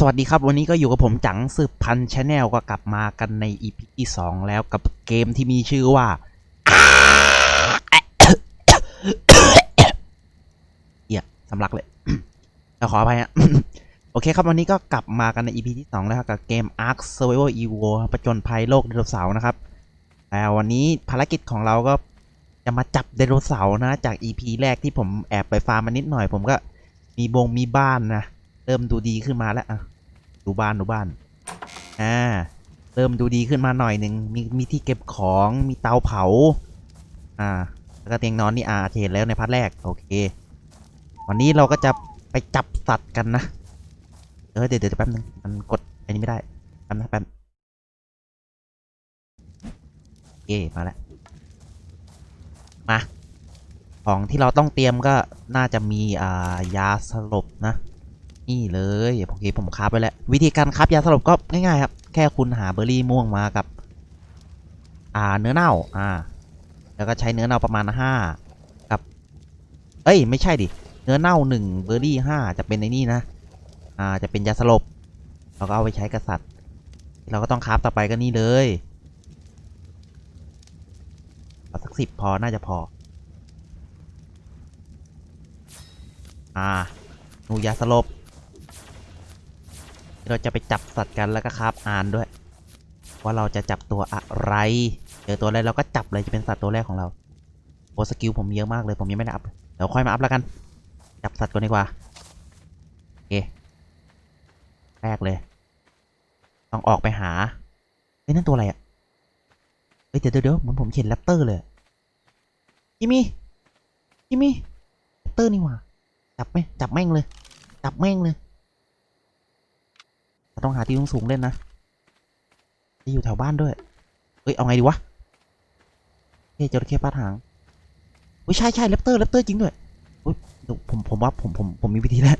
สวัสดีครับ วันนี้ก็อยู่กับผมจังสืบพันชาแนลก็กลับมากันใน EP ที่สองแล้วกับเกมที่มีชื่อว่าเหี้ยสำลักเลยจะขออภัยฮะโอเคครับวันนี้ก็กลับมากันใน EP ที่2แล้วกับเกม Ark Survival Evo ประจนภัยโลกไดโนเสาร์นะครับแต่วันนี้ภารกิจของเราก็จะมาจับไดโนเสาร์นะ จาก EP แรกที่ผมแอบไปฟาร์มมานิดหน่อย ผมก็มีบงมีบ้านนะ เริ่มดูดีขึ้นมาแล้วอะดูบ้านดูบ้านอ่าเริ่มดูดีขึ้นมาหน่อยหนึ่งมีมีที่เก็บของมีเตาเผา อ่า แล้วก็เตียงนอนนี่อาเห็นแล้วในพาร์ทแรกโอเค วันนี้เราก็จะไปจับสัตว์กันนะเออเดี๋ยวเดี๋ยวแป๊บนึงมันกดอันนี้ไม่ได้แป๊บนะแป๊บโอเคมาแล้วมาของที่เราต้องเตรียมก็น่าจะมีอ่ายาสลบนะ นี่เลยโอเคผมคาบไปแล้ว วิธีการคับยาสลบก็ง่ายๆครับ แค่คุณหาเบอร์รี่ม่วงมากับ อ่าเนื้อเน่าอ่า แล้วก็ใช้เนื้อเน่าประมาณห้ากับ เอ้ย ไม่ใช่ดิ เนื้อเน่าหนึ่งเบอร์รี่ห้าจะเป็นในนี่นะ อ่าจะเป็นยาสลบเราก็เอาไปใช้กับสัตว์เราก็ต้องคราฟต่อไปก็นี่เลยเอาสักสิบพอน่าจะพอ อ่าหนูยาสลบ เราจะไปจับสัตว์กันแล้วก็คาบอ่านด้วย ว่าเราจะจับตัวอะไร เจอตัวอะไรเราก็จับเลยจะเป็นสัตว์ตัวแรกของเราโอสกิลผมเยอะมากเลยผมยังไม่ได้อัพเดี๋ยวค่อยมาอัพแล้วกัน จับสัตว์ก่อนดีกว่าโอเคแรกเลย ต้องออกไปหาเฮ้ยนั่นตัวอะไรอะ่ะเฮ้ยเดี๋ยวเดี๋ยวเหมือนผมเห็นแรปเตอร์เลยจิมมี่จิมมี่แรปเตอร์นี่หว่าจับไหมจับแม่งเลย จับแม่งเลย ต้องหาที่สูงๆเล่นนะที่อยู่แถวบ้านด้วยเฮ้ย เอาไงดีวะเฮ้ยจระเข้ปาดหางเฮ้ยใช่ใช่แรปเตอร์แรปเตอร์จริงด้วยเฮ้ยผมผมว่าผมผมผมมีวิธีแล้ว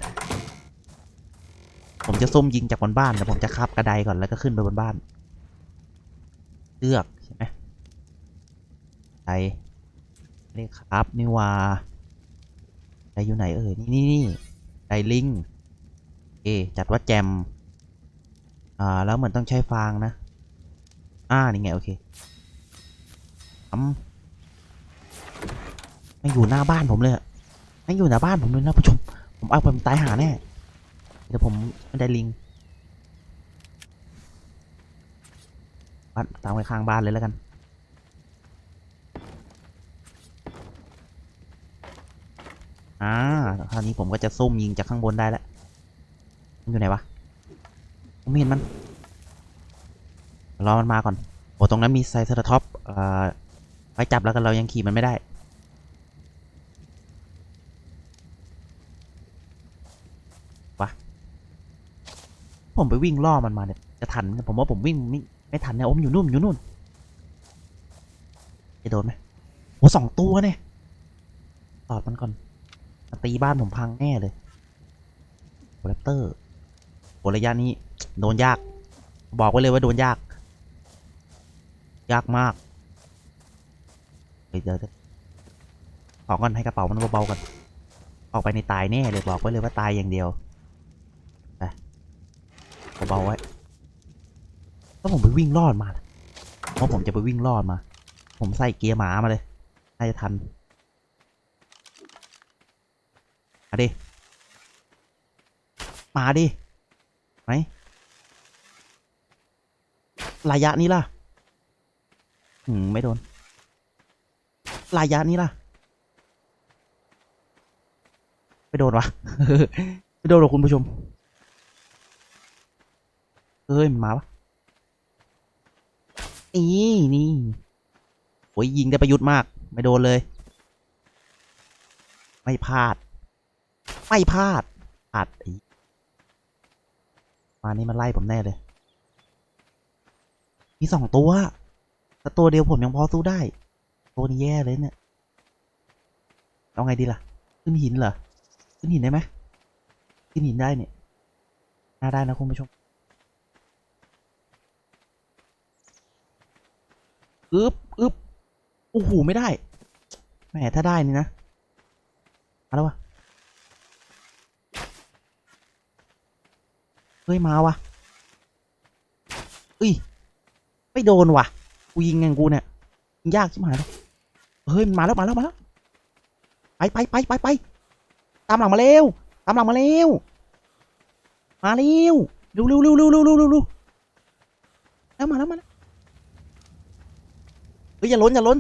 ผมจะซุ่มยิงจากบนบ้านแต่ผมจะคาบกระไดก่อนแล้วก็ขึ้นไปบนบ้านเลือกใช่ไหมไดเลขครับนี่ว่าไดอยู่ไหนเอ่ยนี่นี่นี่ไดลิงโอจัดว่าแจม อ่า แล้วเหมือนต้องใช้ฟางนะ อ่า นี่ไง โอเคทำไม่อยู่หน้าบ้านผมเลยอะไม่อยู่หน้าบ้านผมเลยนะผู้ชม ผมเอาผมตายหาแน่ เดี๋ยวผมไม่ได้ลิงบ้านตามไปข้างบ้านเลยแล้วกัน อ่าคราวนี้ผมก็จะซุ่มยิงจากข้างบนได้แล้วมันอยู่ไหนวะ ผมเห็นมัน รอมันมาก่อน โอ้ตรงนั้นมีไซเซอร์ท็อปเอ่อไว้จับแล้วกันเรายังขี่มันไม่ได้ วะ ผมไปวิ่งล่อมันมาเนี่ย จะทัน ผมว่าผมวิ่งไม่ไม่ทันเนี่ยอมอยู่นู่นมันอยู่นู่น จะโดนไหมโอ้สองตัวเนี่ยตอดมันก่อนตีบ้านผมพังแน่เลยโอแรปเตอร์โหระยะนี้ โดนยาก บอกไว้เลยว่าโดนยาก ยากมากเฮ้ยเดี๋ยวเดี๋ยวขอก่อนให้กระเป๋ามันเบาๆก่อนออกไปในตายแน่เลยบอกไว้เลยว่าตายอย่างเดียวไปเบาๆไว้แล้วผมไปวิ่งรอดมาเพราะผมจะไปวิ่งรอดมา ผมใส่เกียร์หมามาเลยน่าจะทันมาดิ มาดิไหม ระยะนี้ล่ะหืมไม่โดนระยะนี้ล่ะ ไม่โดนวะไม่โดนหรอกคุณผู้ชม เฮ้ย มันมาปะนี่นี่โอ้ยยิงได้ประยุทธ์มาก ไม่โดนเลย ไม่พลาด ไม่พลาดพลาดไอ้มานี่มันไล่ผมแน่เลย มีสองตัวแต่ตัวเดียวผมยังพอสู้ได้ ตัวนี้แย่เลยเนี่ย เอาไงดีล่ะ ขึ้นหินเหรอ ขึ้นหินได้ไหมขึ้นหินได้เนี่ย น่าได้นะคุณผู้ชมอึบอึบโอ้โหไม่ได้ แหมถ้าได้นี่นะ มาแล้ววะเฮ้ยมาวะเอ้ย ไม่โดนว่ะ กูยิงไงกูเนี่ยยิงยากชิบหายเลยเฮ้ยมาแล้วมาแล้วมาแล้วไปไปไปไปไปตามหลังมาเร็วตามหลังมาเร็วมาเร็วเร็วเร็วเร็วเร็วเร็วเร็วเร็วแล้วมาแล้วมาแล้วเฮ้ยอย่าล้นอย่าล้น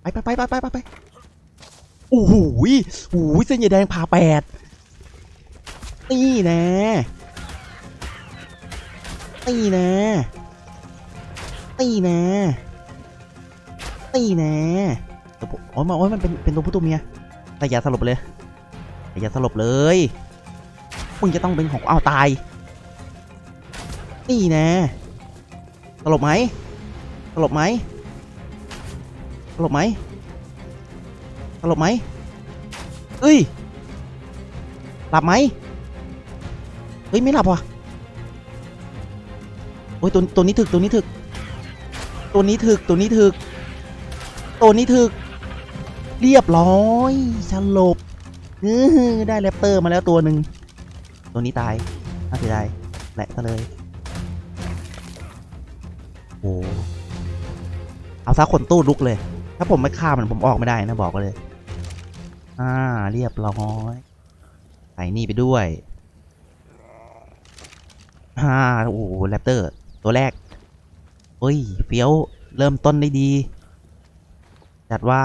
ไปไปไปไปไปไปไปโอ้โหโอ้โหเส้นใหญ่แดงผ่าแปดนี่แน่นี่แน่ นี่แน่นี่แน่ตัวผู้โอ้ยมาโอ้ยมันเป็นเป็นตัวผู้ตัวเมียแต่อย่าสลบเลยอย่าสลบเลยมึงจะต้องเป็นของอ้าวตายนี่แน่สลบไหมสลบไหมสลบไหมสลบไหมเอ้ยหลับไหมเฮ้ยไม่หลับว่ะโอ้ยตัวตัวนี้ถึกตัวนี้ถึก ตัวนี้ถึกตัวนี้ถึก ตัวนี้ถึก เรียบร้อยฉลบอื้ออได้แรปเตอร์มาแล้วตัวหนึ่งตัวนี้ตายน่าเสียดายแหละซะเลยโอ้เอาซะขนตู้ลุกเลย ถ้าผมไม่ฆ่ามันผมออกไม่ได้นะบอกเลย อ่า เรียบร้อยใส่นี่ไปด้วยฮ่าโอ้แรปเตอร์ ตัวแรก เฮ้ยเฟี้ยวเริ่มต้นได้ดี จัดว่า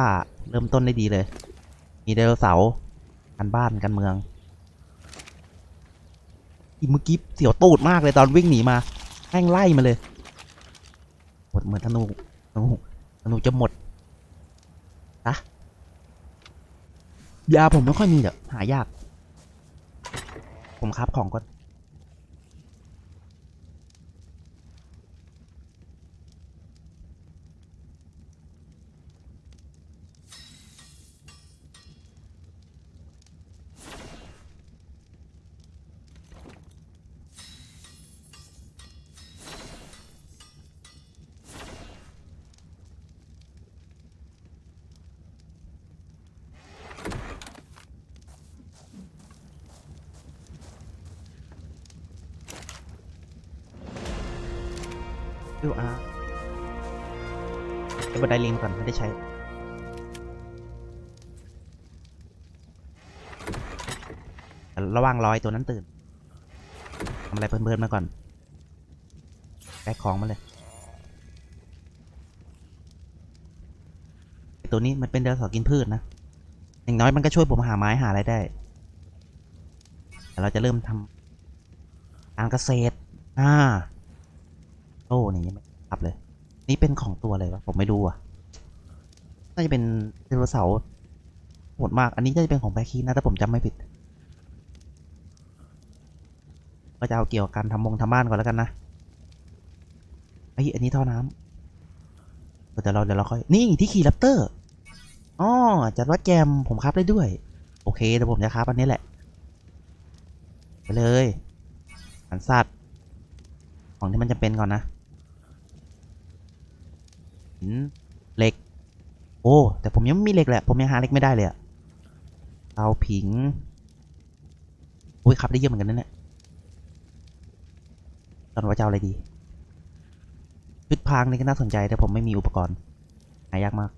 เริ่มต้นได้ดีเลย มีไดโนเสาร์กันบ้านกันเมืองอีเมื่อกี้เสียวตูดมากเลยตอนวิ่งหนีมาแม่งไล่มาเลยหมดเหมือนธนูธนูธนูจะหมดนะยาผมไม่ค่อยมีเด้อหายาก ผมครับของก็ ดูอาเก็บบันไดลิงก่อนไม่ได้ใช้ ระว่างรอยตัวนั้นตื่นทำอะไรเพลินๆมาก่อนแบกของมาเลย ตัวนี้มันเป็นเดลสอกินพืชนะ อย่างน้อยมันก็ช่วยผมหาไม้หาอะไรได้ แต่เราจะเริ่มทำการเกษตร อ่า โอ้นี่ยังไม่อัพเลย นี่เป็นของตัวอะไรวะผมไม่รู้อะน่าจะเป็นไดโนเสาร์โหดมาก อันนี้น่าจะเป็นของแบคคีนะถ้าผมจำไม่ผิด ก็จะเอาเกี่ยวกับการทำมงทำบ้านก่อนแล้วกันนะไออันนี้ท่อน้ำเออแต่เราเดี๋ยวเราค่อย นี่ที่ขี่แรปเตอร์อ๋อจัดว่าแจมผมครับได้ด้วย โอเคเดี๋ยวผมจะครับอันนี้แหละ ไปเลยหันสัตว์ของที่มันจะเป็นก่อนนะ นเหล็ก โอ้ แต่ผมยังไม่มีเหล็กแหละ ผมยังหาเหล็กไม่ได้เลยอะเตาผิง โอ้ยขับได้เยอะเหมือนกันนั่นแหละตอนว่าจะเอาอะไรดีชุดพางนี่ก็น่าสนใจแต่ผมไม่มีอุปกรณ์ หายากมาก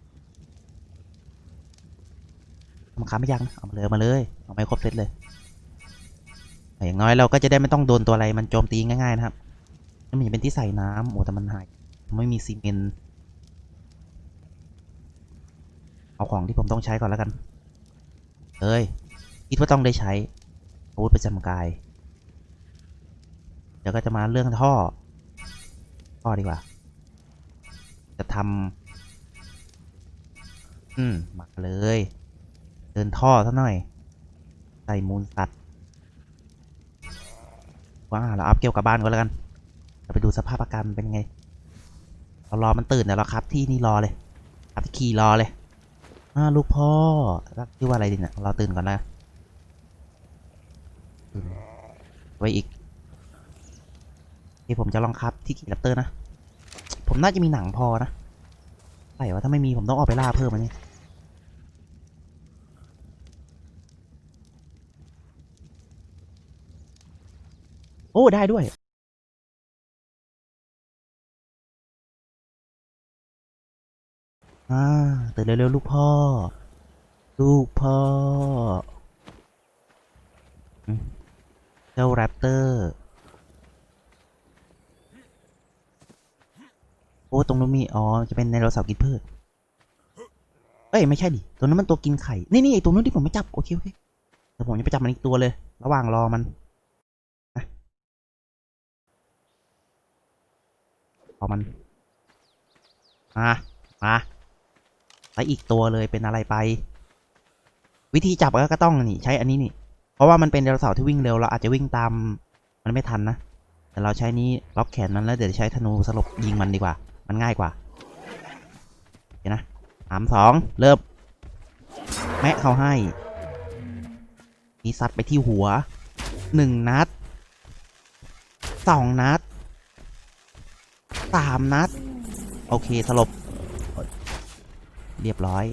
มันค้าไม่ยากนะเอามาเลยมาเลย เอาไม่ครบเซตเลย อย่างน้อยเราก็จะได้ไม่ต้องโดนตัวอะไรมันโจมตีง่ายๆนะครับ มันจะเป็นที่ใส่น้ำโอ้แต่มันหาย ไม่มีซีเมนต์ เอาของที่ผมต้องใช้ก่อนแล้วกันเอ้ยคิดว่าต้องได้ใช้อาวุธประจำกาย เดี๋ยวก็จะมาเรื่องท่อ ท่อดีกว่า จะทำอืมมาเลย เดินท่อซะหน่อย ใส่มูลสัตว์ว้าเราอัพเกี่ยวกับบ้านก็แล้วกันเราไปดูสภาพอากาศเป็นไงเรารอมันตื่นเดี๋ยวเราครับที่นี่รอเลย ครับที่ขี่รอเลย อ่าลูกพ่อรักชื่อว่าอะไรดีเนี่ยเราตื่นก่อนนะไว้อีกที่ผมจะลองครับที่ขี่แรปเตอร์นะ ผมน่าจะมีหนังพอนะใช่ว่าถ้าไม่มีผมต้องออกไปล่าเพิ่มอันนี้อ้ ได้ด้วย อ่าตื่นเร็วๆลูกพ่อ ลูกพ่อ เจ้าแรปเตอร์ โอ้ ตรงนู้นมี อ๋อ จะเป็นไดโนเสาร์กินพืช เอ้ย ไม่ใช่ดิ ตัวนั้นมันตัวกินไข่ นี่นี่ไอตัวนู้นที่ผมไม่จับ โอเคโอเคเดี๋ยวผมจะไปจับมันอีกตัวเลย ระหว่างรอมันนะรอมัน มา มา แล้วอีกตัวเลยเป็นอะไรไป วิธีจับก็ต้องนี่ใช้อันนี้นี่ เพราะว่ามันเป็นไดโนเสาร์ที่วิ่งเร็วเราอาจจะวิ่งตามมันไม่ทันนะ แต่เราใช้นี้ล็อกแขนมันแล้วเดี๋ยวใช้ธนูสลบยิงมันดีกว่า มันง่ายกว่าโอเคนะสามสองเริ่มแมะเขาให้มีซัดไปที่หัวหนึ่งนัดสองนัดสามนัด โอเคสลบ เรียบร้อย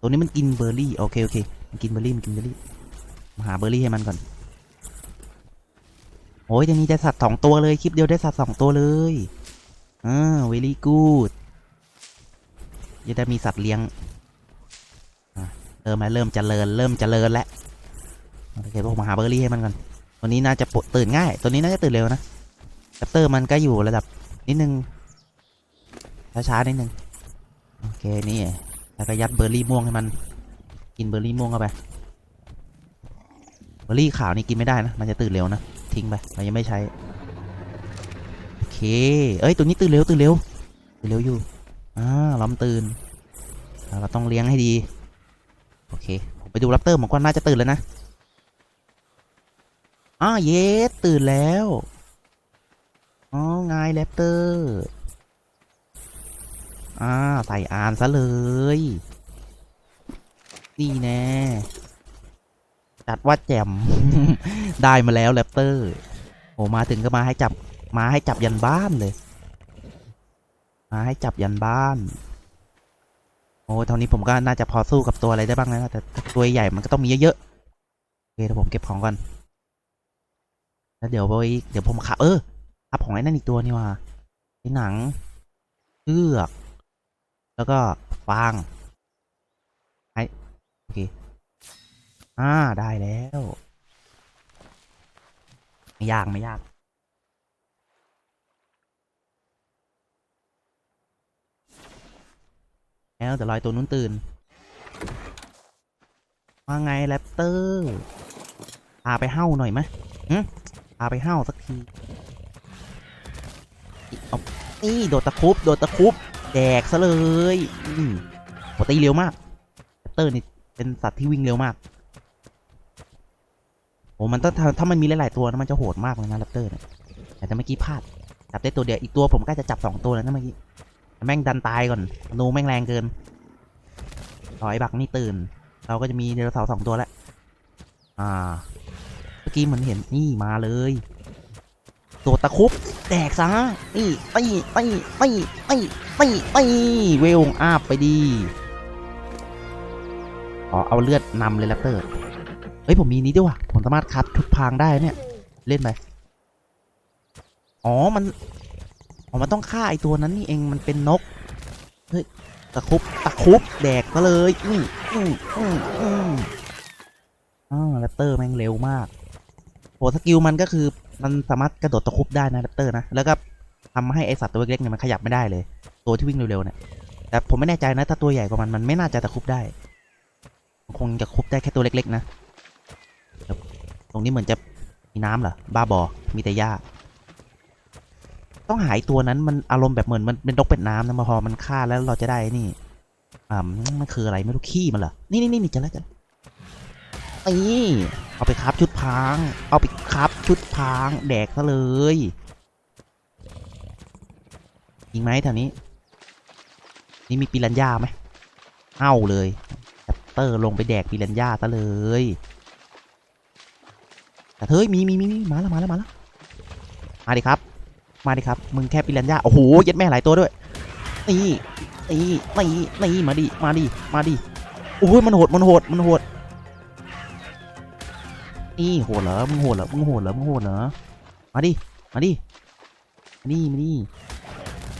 ตัวนี้มันกินเบอร์รี่โอเคโอเคมันกินเบอร์รี่มันกินเบอร์รี่มาหาเบอร์รี่ให้มันก่อนโอ้ยตัวนี้ได้สัตว์สองตัวเลยคลิปเดียวได้สัตว์สองตัวเลยอ่า very good จะได้มีสัตว์เลี้ยงเริ่มแล้วเริ่มเจริญเริ่มเจริญแล้วโอเคพวกมาหาเบอร์รี่ให้มันก่อนตัวนี้น่าจะปลุกตื่นง่าย ตัวนี้น่าจะตื่นเร็วนะแรปเตอร์มันก็อยู่ระดับนิดนึงช้าๆนิดนึงโอเคนี่ แล้วก็ยัดเบอร์รี่ม่วงให้มัน กินเบอร์รี่ม่วงเข้าไป เบอร์รี่ขาวนี่กินไม่ได้นะ มันจะตื่นเร็วนะ ทิ้งไป เรายังไม่ใช้ โอเค เอ้ย ตัวนี้ตื่นเร็วตื่นเร็ว ตื่นเร็วอยู่ อ่าล้อมตื่น เราต้องเลี้ยงให้ดี โอเค ผมไปดูแรปเตอร์ผมก็น่าจะตื่นแล้วนะอ้าเยสตื่นแล้ว อ๋อ ไงแรปเตอร์ อ่าใส่อ่านซะเลย นี่แน่จัดว่าแจม ได้มาแล้วแรปเตอร์โอ้มาถึงก็มาให้จับ มาให้จับยันบ้านเลย มาให้จับยันบ้าน โอ้เท่านี้ผมก็น่าจะพอสู้กับตัวอะไรได้บ้างนะแต่แต่ตัวใหญ่มันก็ต้องมีเยอะๆโอเคเดี๋ยวผมเก็บของก่อนแล้วเดี๋ยวไปเดี๋ยวผมขับเออขับของไอ้นั่นอีกตัวนี่ว่าไอ้หนังเชือก แล้วก็ฟางไอโอเคอ่าได้แล้ว ไม่ยาก ไม่ยาก แล้วแต่ลอยตัวนู้นตื่น ว่าไงแรปเตอร์พาไปเฮ้าหน่อยไหมพาไปเฮ้าสักที เอานี่โดดตะคุบ โดดตะคุบ แดกซะเลยอืมโหตีเร็วมากแรปเตอร์นี่เป็นสัตว์ที่วิ่งเร็วมากโอ้มันต้องถ้าถ้ามันมีหลาย ๆ ตัวนะมันจะโหดมากเลยนะแรปเตอร์เนี่ยแต่เมื่อกี้พลาดจับได้ตัวเดียวอีกตัวผมก็จะจับสองตัวแล้วนะเมื่อกี้แม่งดันตายก่อนนูแม่งแรงเกินต่อยบักนี่ตื่น เราก็จะมีไดโนเสาร์สองตัวแล้วอ่า เมื่อกี้เหมือนเห็นนี่มาเลย ตัวตะคุบแตกซะนี่ไปไปไปไปไปไปเวลอาบไปดีอ๋อเอาเลือดนำเลยแรปเตอร์เฮ้ยผมมีนี้ด้วยว่ะผมสามารถคัดทุกพางได้เนี่ยเล่นไปอ๋อมันอ๋อมันต้องฆ่าไอตัวนั้นนี่เองมันเป็นนกเฮ้ยตะคุบตะคุบแดกมาเลยอืมอืมอืมอืมอ่าแรปเตอร์แม่งเร็วมากโหสกิลมันก็คือ มันสามารถกระโดดตะคุบได้นะแรปเตอร์นะ แล้วก็ทำให้ไอสัตว์ตัวเล็กๆเนี่ยมันขยับไม่ได้เลย ตัวที่วิ่งเร็วๆเนี่ย แต่ผมไม่แน่ใจนะถ้าตัวใหญ่กว่ามันมันไม่น่าจะตะคุบได้ คงจะคุบได้แค่ตัวเล็กๆนะ ตรงนี้เหมือนจะมีน้ำเหรอ บ้าบอ มีแต่หญ้า ต้องหายตัวนั้นมันอารมณ์แบบเหมือนมันเป็นนกเป็ดน้ำนะมาพอมันฆ่าแล้วเราจะได้นี่ อ่ามันคืออะไรไม่รู้ขี้มันเหรอ นี่นี่นี่จะแล้วจะนี่เอาไปครับชุดพราง เอาไปครับ ชุดพางแดกซะเลยยิงไหมแถวนี้ นี่มีปิรันย่าไหมเอาเลยแรปเตอร์ลงไปแดกปิรันย่าซะเลยแต่เฮ้ยมีมีมีมีมาแล้วมาแล้วมาแล้วมาดิครับ มาดิครับ มึงแค่ปิรันย่าโอ้โหย็ดแม่หลายตัวด้วยนี่นี่นี่นี่มาดิมาดิมาดิโอ้ยมันโหดมันโหดมันโหด นี่โหดเหรอมึงโหดเหรอมึงโหดเหรอมึงโหดเหรอมาดิมาดิมาดิมาดิ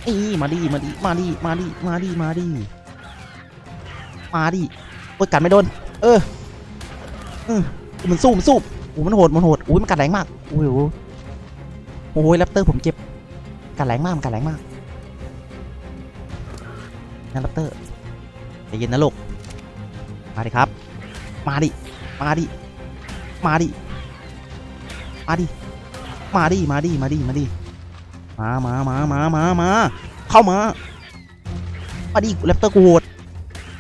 นี่มาดิมาดิมาดิมาดิมาดิมาดิมาดิโอ้ยกัดไม่โดน เอออืมมันสู้มันสู้โอ้มันโหดมันโหดอุ้ยมันกัดแรงมากโอ้ยโอ้ยโอ้ยแรปเตอร์ผมเจ็บกัดแรงมากมันกัดแรงมากนะแรปเตอร์ใจเย็นนะลูกมาดิครับ มาดิ มาดิ มาดิ มาดิ มาดิ มาดิ มาดิ มาดิ มามามามามามาเข้ามา มาดิแรปเตอร์กูโหด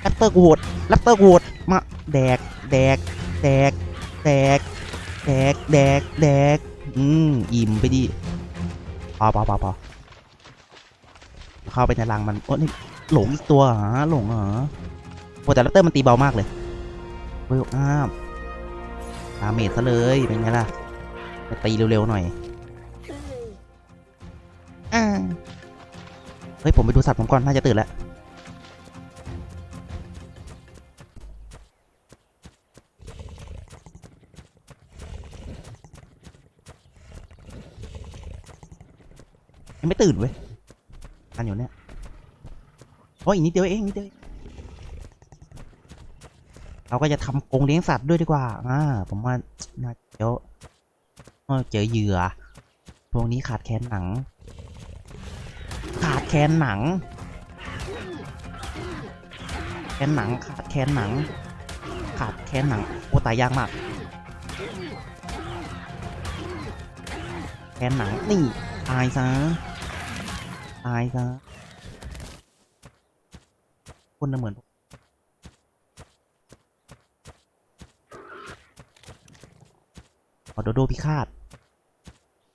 แรปเตอร์กูโหดแรปเตอร์กูโหดมาแดก แดก แดก แดก แดก แดก แดก อืมอิ่มไปดิพอพอพอพอเข้าไปในรังมันโอ้นี่หลงอีกตัวหรอหลงเหรอโอ้แต่แรปเตอร์มันตีเบามากเลยเฮ้ยอ้าม ดาเมจซะเลยเป็นไงล่ะไปตีเร็วๆหน่อยอ่าเฮ้ย ผมไปดูสัตว์ผมก่อน น่าจะตื่นแล้ว ยังไม่ตื่นเว้ยทันอยู่เนี่ยโอ้ยอีกนิดเดียวเองนิดเดียว เราก็จะทำกรงเลี้ยงสัตว์ด้วยดีกว่าอ่าผมว่าน่าเดี๋ยวเออเจอเหยื่อพวกนี้ขาดแคลนหนัง ขาดแคลนหนังแคลนหนัง ขาดแคลนหนัง ขาดแคลนหนังโอ้ตายยากมากแคลนหนังนี่ตายซะตายซะคนน่ะเหมือน ออโดโดพิฆาต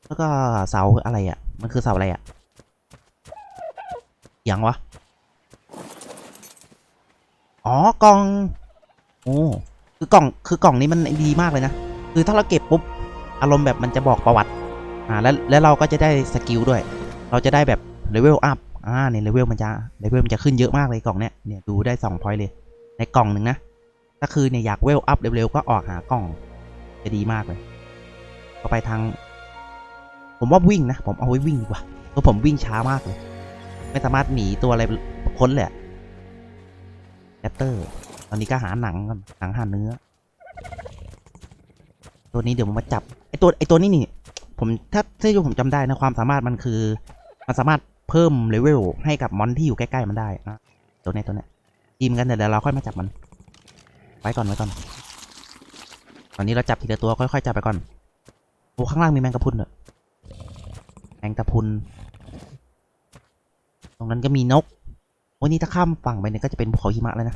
แล้วก็เสาอะไรอะ มันคือเสาอะไรอะอย่างวะ อ๋อกล่อง โอ้ คือกล่อง คือกล่องนี้มันดีมากเลยนะ คือถ้าเราเก็บปุ๊บ อารมณ์แบบมันจะบอกประวัติ อ่า แล้ว แล้วเราก็จะได้สกิลด้วย เราจะได้แบบเลเวลอัพ อ่าเนี่ยเลเวลมันจะ เลเวลมันจะขึ้นเยอะมากเลยกล่องเนี้ย เนี่ยดูได้สองพอยต์เลย ในกล่องหนึ่งนะ ถ้าคือเนี่ยอยากเวลอัพเร็วๆก็ออกหากล่อง จะดีมากเลย ก็ไปทาง ผมว่าวิ่งนะ ผมเอาไว้วิ่งดีกว่าเพราะผมวิ่งช้ามากเลย ไม่สามารถหนีตัวอะไรพ้นเลยแรปเตอร์ ตอนนี้ก็หาหนังก่อนหนังหาเนื้อ ตัวนี้เดี๋ยวผมมาจับไอตัวไอตัวนี้นี่ ผมถ้าที่ผมจำได้นะความสามารถมันคือ มันสามารถเพิ่มเลเวลให้กับมอนที่อยู่ใกล้ๆมันได้อะตัวนี้ตัวนี้ทีมกันเดี๋ยวเราค่อยมาจับมัน ไว้ก่อนไว้ก่อน ตอนนี้เราจับทีละตัวค่อยๆจับไปก่อน โอ้ข้างล่างมีแมงกะพรุนเหรอแมงกะพรุน ตรงนั้นก็มีนก โอ้นี่ถ้าข้ามฝั่งไปเนี่ยก็จะเป็นภูเขาหิมะแล้วนะ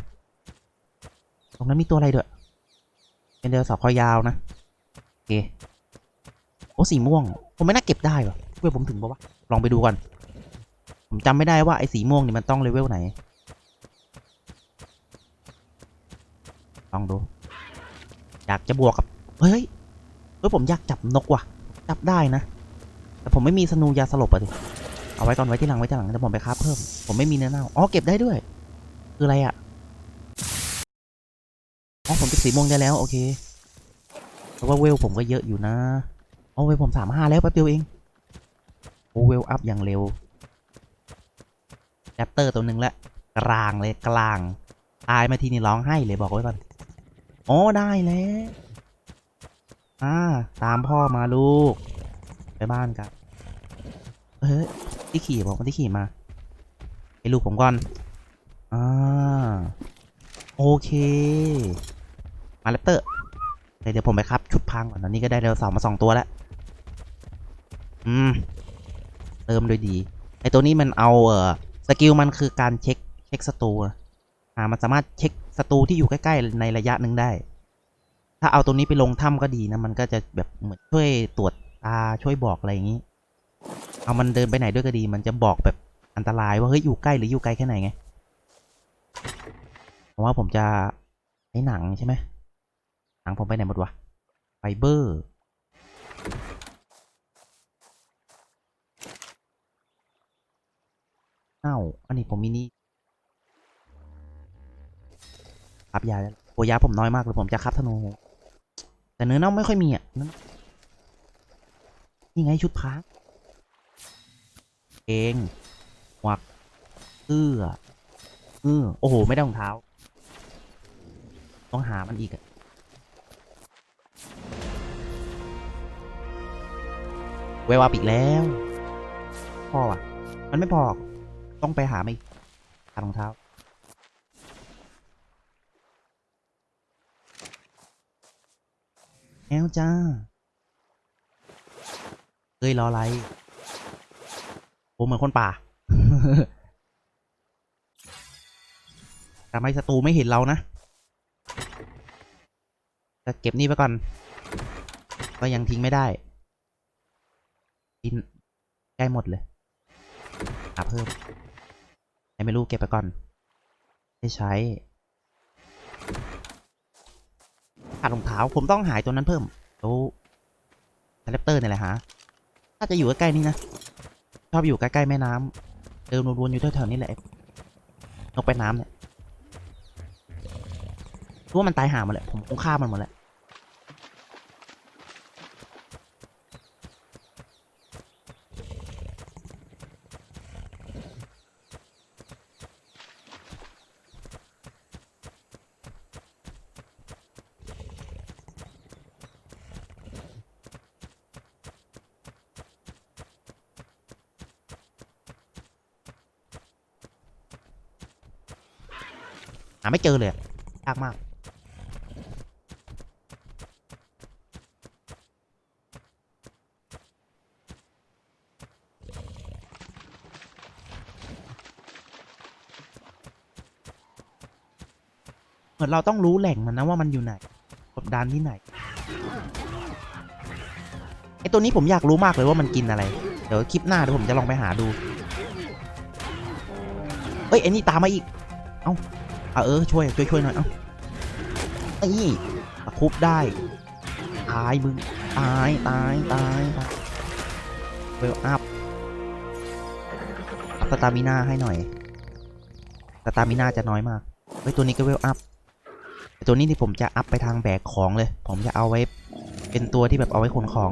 ตรงนั้นมีตัวอะไรด้วย เป็นเดือสาวคอยาวนะ โอเค โอ้สีม่วง ผมไม่น่าเก็บได้วะเว้ยผมถึงบอกว่า ลองไปดูก่อน ผมจำไม่ได้ว่าไอ้สีม่วงนี่มันต้องเลเวลไหน ลองดู อยากจะบวกกับ เฮ้ย เฮ้ยผมอยากจับนกว่ะ จับได้นะ แต่ผมไม่มีสนูยาสลบอะดิเอาไว้ก่อนไว้ที่หลังไว้ที่หลังเดี๋ยวผมไปคราเพิ่ม ผมไม่มีเนื้อเน่าอ๋อเก็บได้ด้วย คืออะไรอะอ๋อผมเป็นสีม่วงได้แล้วโอเคเพราะว่าเวลผมก็เยอะอยู่นะโอ้เวลผมสามห้าแล้วแป๊บเดียวเอง โอ้เวลอัพอย่างเร็วแรปเตอร์ตัวหนึ่งละกลางเลยกลาง ตายมาทีนี่ร้องไห้เลยบอกไว้ก่อนโอ้ได้แล้ว อ่าตามพ่อมาลูก ไปบ้านกันเฮ้ยที่ขี่บอกว่าที่ขี่มาไอ้ลูกผมก่อนอ่าโอเค มาแรปเตอร์เดี๋ยวผมไปครับชุดพังก่อนตอนนี้ก็ได้เดลเสาร์มาสองตัวแล้ว อืม เติมโดยดี ไอตัวนี้มันเอาเออสกิลมันคือการเช็คเช็คศัตรูอ่ามันสามารถเช็คศัตรูที่อยู่ใกล้ ๆ ในระยะหนึ่งได้ ถ้าเอาตัวนี้ไปลงถ้ำก็ดีนะ มันก็จะแบบเหมือนช่วยตรวจตาช่วยบอกอะไรอย่างนี้ เอามันเดินไปไหนด้วยก็ดี มันจะบอกแบบอันตรายว่าเฮ้ยอยู่ใกล้หรืออยู่ไกลแค่ไหนไงผมว่าผมจะใช้หนังใช่ไหมหนังผมไปไหนหมดวะไฟเบอร์เอ้าอันนี้ผมมีนี่ครับยาแล้วโอ้ยาผมน้อยมากเลยผมจะคับธนู แต่เนื้อเน่าไม่ค่อยมีอะนี่ไงชุดพรางเองหวักเสื้อเอือโอ้โห ไม่ได้รองเท้า ต้องหามันอีกอะเวลาปิดแล้ว พอว่ะ มันไม่พอกต้องไปหามาอีกหารองเท้า แอวจ้าเอ้ยรออะไรผมเหมือนคนป่าทำให้ศัตรูไม่เห็นเรานะจะเก็บนี่ไปก่อน ก็ยังทิ้งไม่ได้กินใกล้หมดเลยหาเพิ่มไหนไม่รู้เก็บไปก่อน ไม่ใช้ ขาดรองเท้า ผมต้องหายตัวนั้นเพิ่มแล้วคาแรปเตอร์เนี่ยแหละฮะถ้าจะอยู่ใกล้ๆนี่นะ ชอบอยู่ใกล้ๆแม่น้ำเดินวนๆอยู่แถวๆนี้แหละนกไปน้ำเนี่ยรู้ว่ามันตายหาหมดแหละผมคงฆ่ามันหมดแล้ว หาไม่เจอเลยยากมากเหมือนเราต้องรู้แหล่งมันนะว่ามันอยู่ไหนกดดันที่ไหนไอตัวนี้ผมอยากรู้มากเลยว่ามันกินอะไร เดี๋ยวคลิปหน้าเดี๋ยวผมจะลองไปหาดู เอ้ยไอ้นี่ตามมาอีก อ้าเออช่วยช่วยช่วยหน่อยเอ้าไอ้ตะคุบได้ตายมึงตายตายตายตายเวลอัพอัพสตามิน่าให้หน่อยสตามิน่าจะน้อยมากเฮ้ยตัวนี้ก็เวลอัพตัวนี้ที่ผมจะอัพไปทางแบกของเลย ผมจะเอาไว้เป็นตัวที่แบบเอาไว้ขนของ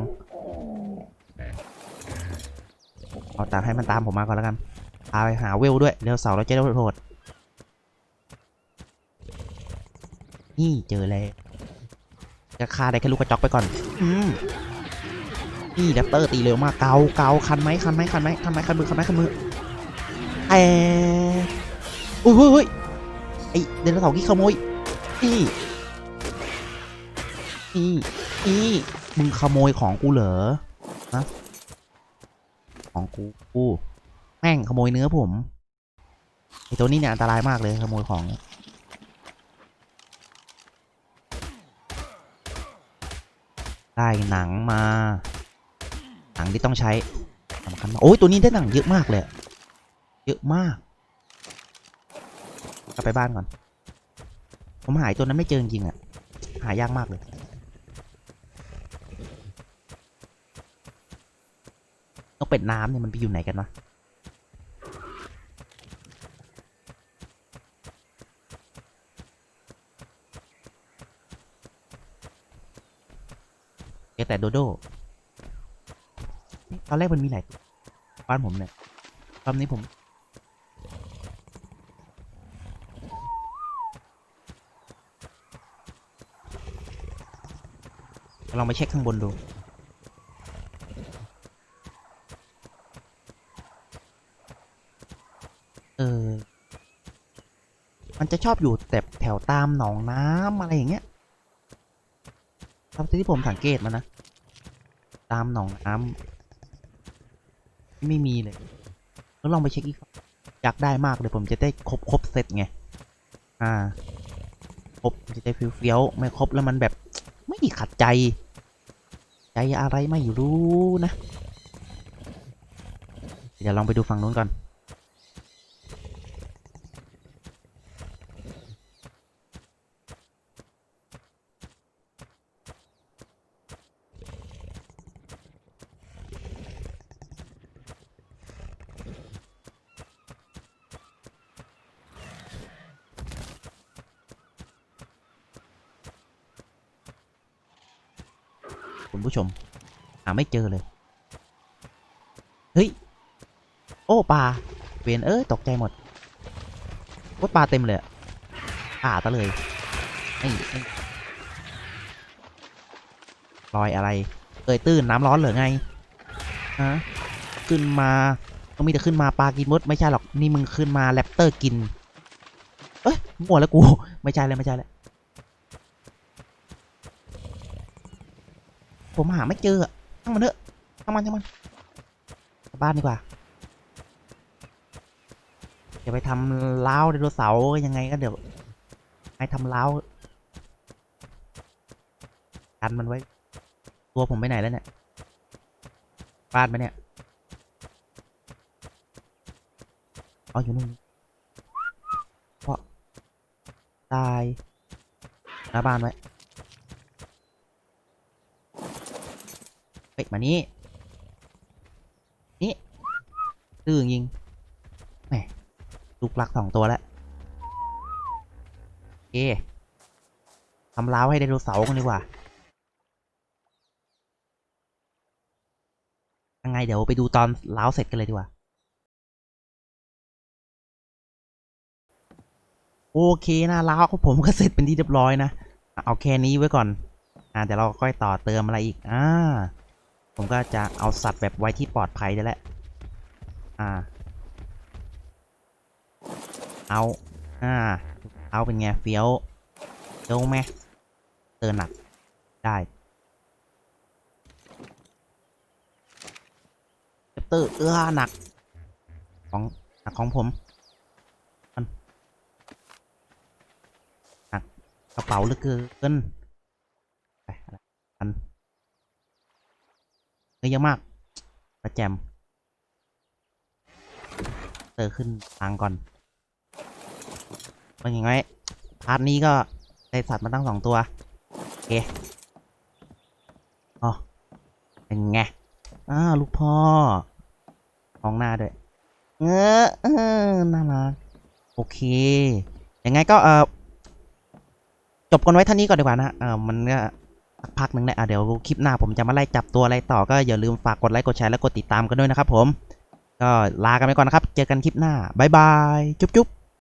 เอาตามให้มันตามผมมาก่อนแล้วกันพาไปหาเวลด้วยเร็วเสาเราจะได้โทษ นี่เจอแล้วจะฆ่าได้แค่ลูกกระจอกไปก่อน อืมนี่แรปเตอร์ตีเร็วมาก เกาเกาคันไหมคันไหมคันไหมคันไหมคันมือคันไหมคันมือแต่อุ้ยเฮ้ยไอเดนเสาร์กี้ขโมยนี่นี่นี่มึงขโมยของกูเหรอฮะของกูกูแม่งขโมยเนื้อผมไอตัวนี้เนี่ยอันตรายมากเลยขโมยของ ได้หนังมา หนังที่ต้องใช้สำคัญมากโอ้ยตัวนี้ได้หนังเยอะมากเลย เยอะมากกลับไปบ้านก่อน ผมหายตัวนั้นไม่เจอจริงๆอะหายากมากเลย นกเป็ดน้ำเนี่ยมันไปอยู่ไหนกันวะ แต่โดโดตอนแรกมันมีไหนตัวบ้านผมเนี่ยตอนนี้ผม ลองไปเช็คข้างบนดูเออ มันจะชอบอยู่แต่แถวตามหนองน้ำอะไรอย่างเงี้ยตามที่ผมสังเกตมานะ ตามหนองน้ำไม่มีเลยแล้วลองไปเช็คอีกอยากได้มากเลยผมจะได้ครบครบเสร็จไง อ่า ครบจะได้เฟี้ยวๆไม่ครบแล้วมันแบบไม่ขัดใจ ใจอะไรไม่รู้นะ เดี๋ยวลองไปดูฝั่งนู้นก่อน คุณผู้ชม หาไม่เจอเลย เฮ้ย โอ้ปลาเวียนเอ้ยตกใจหมดว่าปลาเต็มเลยอะป่าตะเลยลอยอะไรเอยตื้นน้ำร้อนเหรอไงฮะขึ้นมาต้องมีแต่ขึ้นมาปลากินมดไม่ใช่หรอกนี่มึงขึ้นมาแรปเตอร์กิน เอ้ยมั่วแล้วกู ไม่ใช่เลยไม่ใช่เลย ผมหาไม่เจออะช่างมันเถอะช่างมันช่างมันกลับบ้านดีกว่าอย่าไปทำล้าวไดโนเสาร์ยังไงก็เดี๋ยวให้ทำล้าวกันมันไว้ ตัวผมไปไหนแล้วเนี่ยบ้านไปเนี่ยเอาอยู่นู่นเพราะตายหน้าบ้านไว้ ฮ้ยมานี่นี่ตื้อยิงแหมลูกหลักสองตัวแล้วโอทำล้าวให้ไดโนเสาร์กันดีกว่ายังไงเดี๋ยวไปดูตอนล้าวเสร็จกันเลยดีกว่า โอเคนะล้าวของผมก็เสร็จเป็นที่เรียบร้อยนะ เอาแค่นี้ไว้ก่อน อ่าเดี๋ยวเราค่อยต่อเติมอะไรอีก อ่า ผมก็จะเอาสัตว์แบบไว้ที่ปลอดภัยได้แหละอ่า เอา อ่า เอาเป็นไงเฟี้ยวเฟี้ยวไหมเตือนหนัก ได้เซปเตอร์เอื้อหนัก ของหนักของผมมันหนักกระเป๋าเหลือเกินไปอะไรอัน เยอะมากประแจมเตอขึ้นทางก่อนเป็นยังไงพาร์ทนี้ก็ได้สัตว์มาตั้งสองตัวโอเคอ๋อเป็นไงอ้าลูกพ่อมองหน้าด้วยเออเออน่ารักโอเคยังไงก็เออจบกันไว้ท่านี้ก่อนดีกว่านะเออมันก็ พักหนึ่งแหละอะเดี๋ยวคลิปหน้าผมจะมาไล่จับตัวอะไรต่อก็อย่าลืมฝากกดไลค์กดแชร์และกดติดตามกันด้วยนะครับผม ก็ลากันไปก่อนนะครับ เจอกันคลิปหน้าบายบาย จุ๊บจุ๊บ